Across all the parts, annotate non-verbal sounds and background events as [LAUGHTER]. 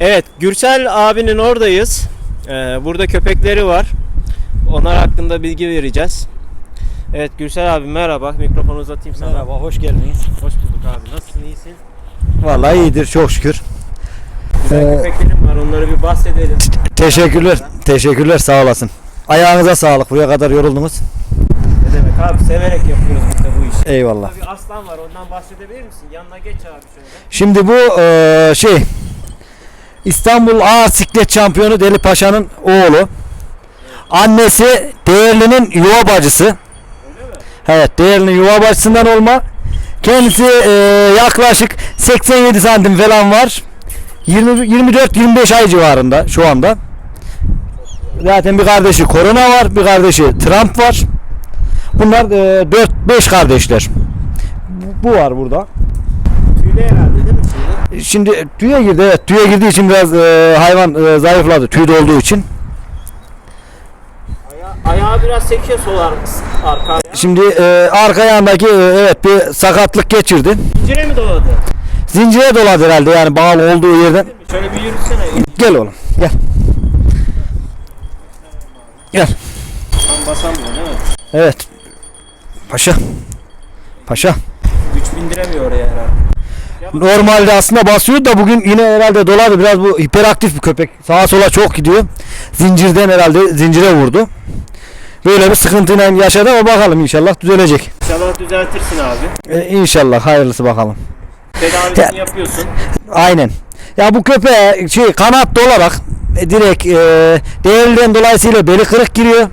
Evet, Gürsel abinin oradayız. Ee, burada köpekleri var. Onlar hakkında bilgi vereceğiz. Evet Gürsel abi merhaba. Mikrofonu uzatayım sana. Merhaba, hoş geldiniz. Hoş bulduk abi. Nasılsın? iyisin? Vallahi iyidir, çok şükür. Güzel Ee, köpeklerim var. Onları bir bahsedelim. Teşekkürler, teşekkürler, sağ olasın. Ayağınıza sağlık, buraya kadar yoruldunuz. Ne demek abi? Severek yapıyoruz biz de bu işi. Eyvallah. Bir aslan var. Ondan bahsedebilir misin? Yanına geç abi şöyle. Şimdi bu eee, şey, İstanbul Ağır Siklet Şampiyonu Deli Paşa'nın oğlu. Annesi Değerli'nin yuva bacısı. Evet, Değerli'nin yuva bacısından olma. Kendisi eee, yaklaşık 87 santim falan var. 24-25 ay civarında şu anda. Zaten bir kardeşi Korona var, bir kardeşi Trump var. Bunlar 4-5 kardeşler. Bu, var burada. Tüylü herhalde değil mi? Şimdi tüye girdi evet tüye girdiği için biraz eee, hayvan eee, zayıfladı tüyde olduğu için. Aya ayağı biraz sekiyor sol ar- arka ayağı. Şimdi eee, arka yandaki eee, evet bir sakatlık geçirdi. Zincire mi doladı? Zincire doladı herhalde yani bağlı olduğu yerden. Şöyle bir yürütsene. Gel oğlum gel. Gel. Tam basamıyor değil mi? Evet. Paşa. Paşa. Güç bindiremiyor oraya herhalde. Normalde aslında basıyor da bugün yine herhalde doladı. Biraz bu hiperaktif bir köpek. Sağa sola çok gidiyor. Zincirden herhalde zincire vurdu. Böyle bir sıkıntıyla yaşadı ama bakalım inşallah düzelecek. İnşallah düzeltirsin abi. E, inşallah hayırlısı bakalım. Tedavisini yapıyorsun. Aynen. Ya bu köpeğe şey kanatlı olarak e, direkt e, değerliden dolayısıyla beli kırık giriyor.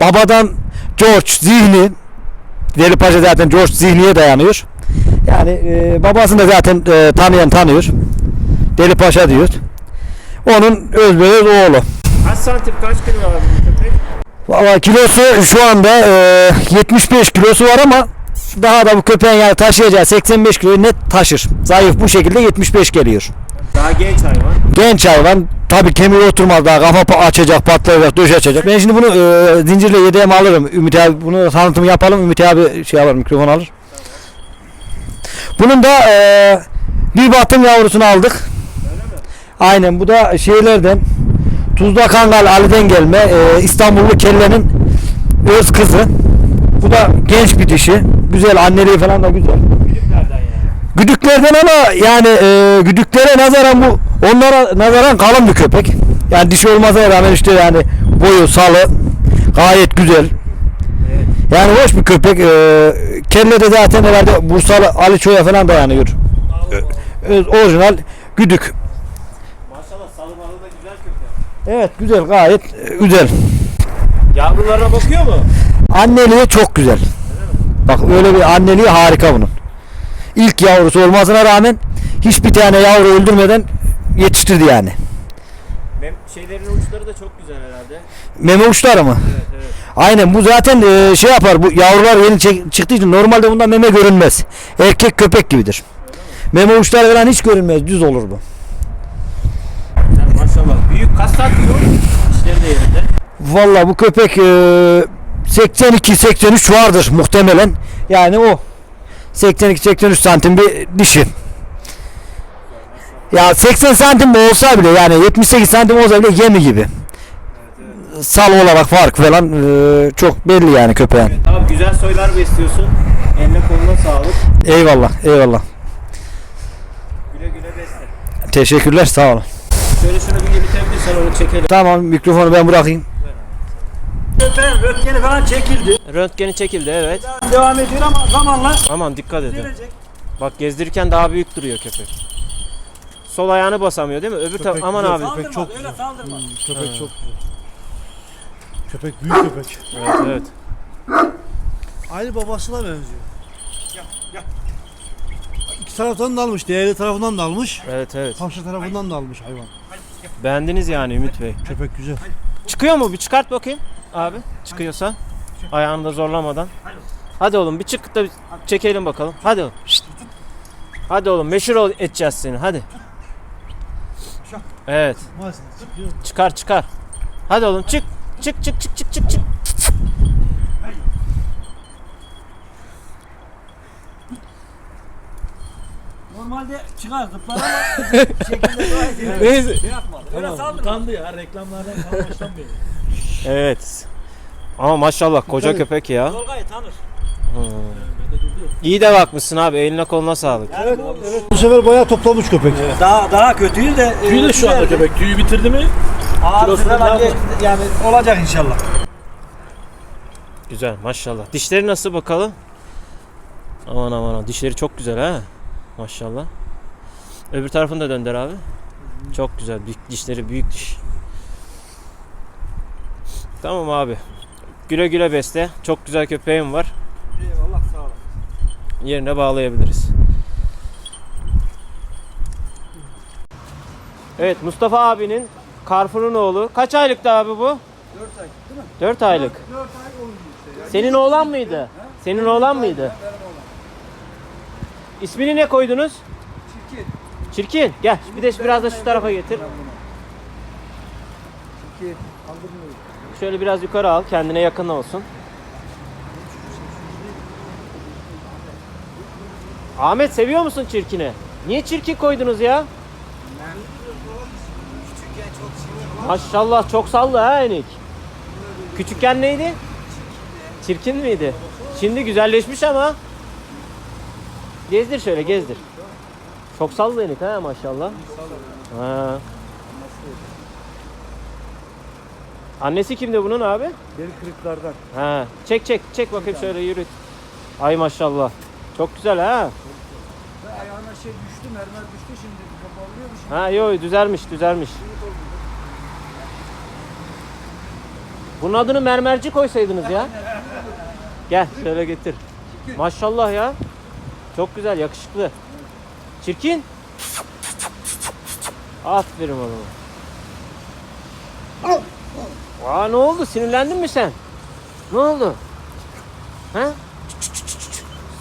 Babadan George zihni Deli Paşa zaten George zihniye dayanıyor. Yani e, babasını da zaten e, tanıyan tanıyor. Deli Paşa diyor. Onun özbeöz oğlu. Kaç santim kaç kilo var bu köpek? Valla kilosu şu anda e, 75 kilosu var ama daha da bu köpeğin yani taşıyacağı 85 kiloyu net taşır. Zayıf bu şekilde 75 geliyor. Daha genç hayvan. Genç hayvan tabi kemiği oturmaz daha kafa açacak patlayacak döş açacak. Ben şimdi bunu e, zincirle yedeğime alırım. Ümit abi bunu tanıtımı yapalım. Ümit abi şey alır mikrofon alır. Bunun da e, bir batım yavrusunu aldık. Aynen bu da şeylerden Tuzla Kangal Ali'den gelme e, İstanbullu Kelle'nin öz kızı. Bu da genç bir dişi. Güzel anneliği falan da güzel. Büyüklerden yani. Güdüklerden ama yani e, güdüklere nazaran bu onlara nazaran kalın bir köpek. Yani dişi olmasına rağmen işte yani boyu salı gayet güzel. Evet. Yani hoş bir köpek. E, kelle de zaten herhalde Bursalı Ali Çoğ'a falan dayanıyor. Öz, orijinal güdük. Maşallah salı malı da güzel köpek. Evet güzel gayet e, güzel. Yavrularına bakıyor mu? Anneliği çok güzel. Bak öyle bir anneliği harika bunun. İlk yavrusu olmasına rağmen hiçbir tane yavru öldürmeden yetiştirdi yani. Mem şeylerin uçları da çok güzel herhalde. Meme uçları mı? Evet evet. Aynen bu zaten e, şey yapar bu yavrular yeni çek- çıktığı için normalde bunda meme görünmez. Erkek köpek gibidir. Meme uçları falan hiç görünmez düz olur bu. Yani maşallah. Büyük kas takıyor. İşleri de yerinde. Valla bu köpek e, 82-83 vardır muhtemelen. Yani o 82-83 santim bir dişi. Ya 80 santim olsa bile yani 78 santim olsa bile yemi gibi. Sal olarak fark falan e, çok belli yani köpeğin. Evet abi güzel soylar besliyorsun. Eline koluna sağlık. Eyvallah eyvallah. Güle güle besle. Teşekkürler sağ olun. Şöyle şunu bir yürütebilirsen onu çekelim. Tamam mikrofonu ben bırakayım. Köpeğin röntgeni falan çekildi. Röntgeni çekildi evet. Devam ediyor ama zamanla Aman dikkat edin. Bak gezdirirken daha büyük duruyor köpek. Sol ayağını basamıyor değil mi? Öbür taraf aman abi. Saldırmaz, çok öyle saldırmaz. Köpek çok. Köpek büyük köpek. Evet evet. Aynı babasına benziyor. İki taraftan da almış. Değerli tarafından da almış. Evet evet. Paşa tarafından da almış hayvan. Beğendiniz yani Ümit Bey. Köpek güzel. Çıkıyor mu? Bir çıkart bakayım. Abi çıkıyorsa. Ayağını da zorlamadan. Hadi oğlum bir çık da bir çekelim bakalım. Hadi oğlum. Şşt. Hadi oğlum meşhur ol- edeceğiz seni. Hadi. Evet. Çıkar çıkar. Hadi oğlum çık. Çık çık çık çık çık çık. Normalde çıkar zıplar ama [LAUGHS] şekilde daha iyi. Neyse. Şey yapmadı. Öyle Tamam, saldırma. utandı ya reklamlardan falan hoşlanmıyor. Evet. Ama maşallah koca Tabii. köpek ya. Tolga'yı tanır. İyi de bakmışsın abi. Eline koluna sağlık. Yani bu Bu sefer bayağı toplamış köpek. daha daha kötüyü de Tüyü de şu anda köpek. Tüyü bitirdi mi? Ağzı Kilosunu falan ne geçti. yani olacak inşallah. Güzel maşallah. Dişleri nasıl bakalım? Aman aman aman. Dişleri çok güzel ha. Maşallah. Öbür tarafını da dönder abi. Çok güzel. Büyük dişleri büyük diş. Tamam abi. Güle güle besle. Çok güzel köpeğim var. Eyvallah sağ ol. Yerine bağlayabiliriz. Evet Mustafa abinin Carrefour'un oğlu. Kaç aylıktı abi bu? 4 ay değil mi? 4 aylık. 4 ay olmuş işte ya. Senin oğlan mıydı? Senin oğlan mıydı? Benim oğlan. İsmini ne koydunuz? Çirkin. Çirkin. Gel bir de biraz da şu tarafa getir. Çirkin. Şöyle biraz yukarı al. Kendine yakın olsun. Ahmet seviyor musun çirkini? Niye çirkin koydunuz ya? Maşallah çok sallı ha Enik. Küçükken neydi? Çirkin miydi? Şimdi güzelleşmiş ama. Gezdir şöyle gezdir. Çok sallı Enik ha maşallah. Ha. Annesi kimdi bunun abi? Bel kırıklardan. Ha. Çek çek çek bakayım şöyle yürüt. Ay maşallah. Çok güzel ha. Ayağına şey düştü, mermer düştü şimdi. Kapalı mu şimdi? Ha yo düzelmiş düzelmiş. Bunun adını mermerci koysaydınız ya. Gel şöyle getir. Maşallah ya. Çok güzel yakışıklı. Çirkin. Aferin oğlum. Aa ne oldu? Sinirlendin mi sen? Ne oldu? Ha?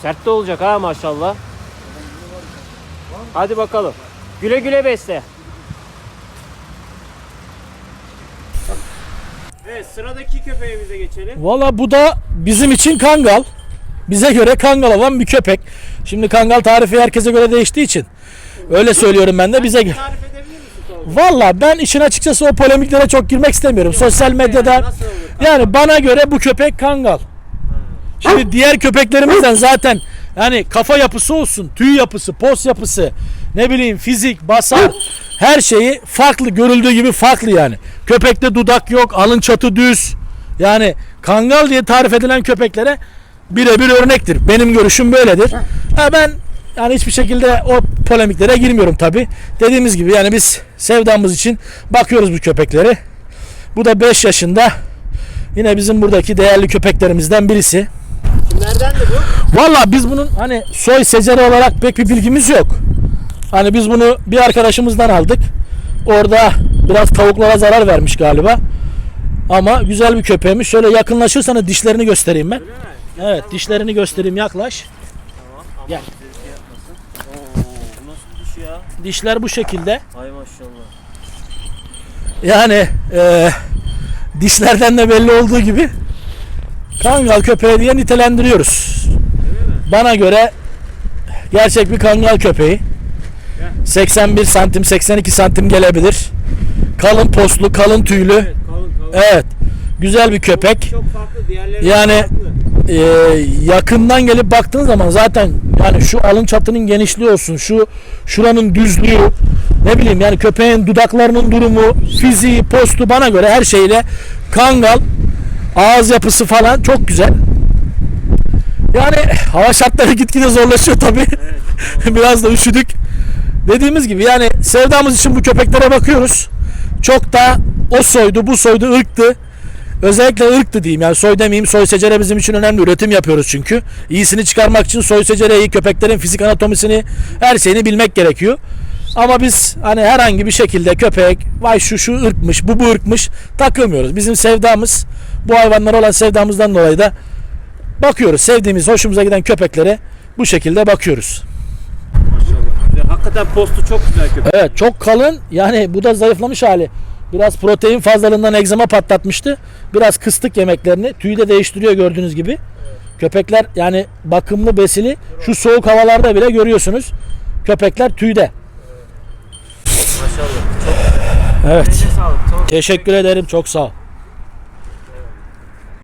Sert de olacak ha maşallah. Hadi bakalım. Güle güle besle. Evet sıradaki köpeğimize geçelim. Valla bu da bizim için kangal. Bize göre kangal olan bir köpek. Şimdi kangal tarifi herkese göre değiştiği için. Öyle söylüyorum ben de bize göre. Tarif edebilir misin Tolga? Valla ben işin açıkçası o polemiklere çok girmek istemiyorum. Sosyal medyada Nasıl olur? yani bana göre bu köpek kangal. Şimdi diğer köpeklerimizden zaten yani kafa yapısı olsun, tüy yapısı, pos yapısı, ne bileyim fizik, basar her şeyi farklı görüldüğü gibi farklı yani. Köpekte dudak yok, alın çatı düz. Yani kangal diye tarif edilen köpeklere birebir örnektir. Benim görüşüm böyledir. Ha ben yani hiçbir şekilde o polemiklere girmiyorum tabi. Dediğimiz gibi yani biz sevdamız için bakıyoruz bu köpekleri. Bu da 5 yaşında. Yine bizim buradaki değerli köpeklerimizden birisi. Kimlerden de bu? Valla biz bunun hani soy seceri olarak pek bir bilgimiz yok. Hani biz bunu bir arkadaşımızdan aldık. Orada biraz tavuklara zarar vermiş galiba. Ama güzel bir köpeğimiz. Şöyle yakınlaşırsanız dişlerini göstereyim ben. Evet dişlerini göstereyim yaklaş. Gel. Oo, bu nasıl diş ya? Dişler bu şekilde. Ay maşallah. Yani e, dişlerden de belli olduğu gibi kangal köpeği diye nitelendiriyoruz. Bana göre gerçek bir kangal köpeği. 81 santim 82 santim gelebilir. Kalın postlu, kalın tüylü. Evet kalın kalın. Evet. Güzel bir köpek. Çok farklı Yani- farklı. Ee, yakından gelip baktığın zaman zaten yani şu alın çatının genişliği olsun, şu şuranın düzlüğü, ne bileyim yani köpeğin dudaklarının durumu, fiziği, postu bana göre her şeyle kangal, ağız yapısı falan çok güzel. Yani hava şartları gitgide zorlaşıyor tabi. [LAUGHS] Biraz da üşüdük. Dediğimiz gibi yani sevdamız için bu köpeklere bakıyoruz. Çok da o soydu, bu soydu, ırktı. Özellikle ırktı diyeyim yani soy demeyeyim soy secere bizim için önemli üretim yapıyoruz çünkü. İyisini çıkarmak için soy secereyi köpeklerin fizik anatomisini her şeyini bilmek gerekiyor. Ama biz hani herhangi bir şekilde köpek vay şu şu ırkmış bu bu ırkmış takılmıyoruz. Bizim sevdamız bu hayvanlara olan sevdamızdan dolayı da bakıyoruz. Sevdiğimiz hoşumuza giden köpeklere bu şekilde bakıyoruz. Hakikaten postu çok güzel köpek. Evet çok kalın yani bu da zayıflamış hali. Biraz protein fazlalığından egzama patlatmıştı. Biraz kıstık yemeklerini. Tüyü de değiştiriyor gördüğünüz gibi. Köpekler yani bakımlı besili şu soğuk havalarda bile görüyorsunuz. köpekler tüyde. Maşallah. Evet. Sağlık. Teşekkür ederim. Çok sağ ol.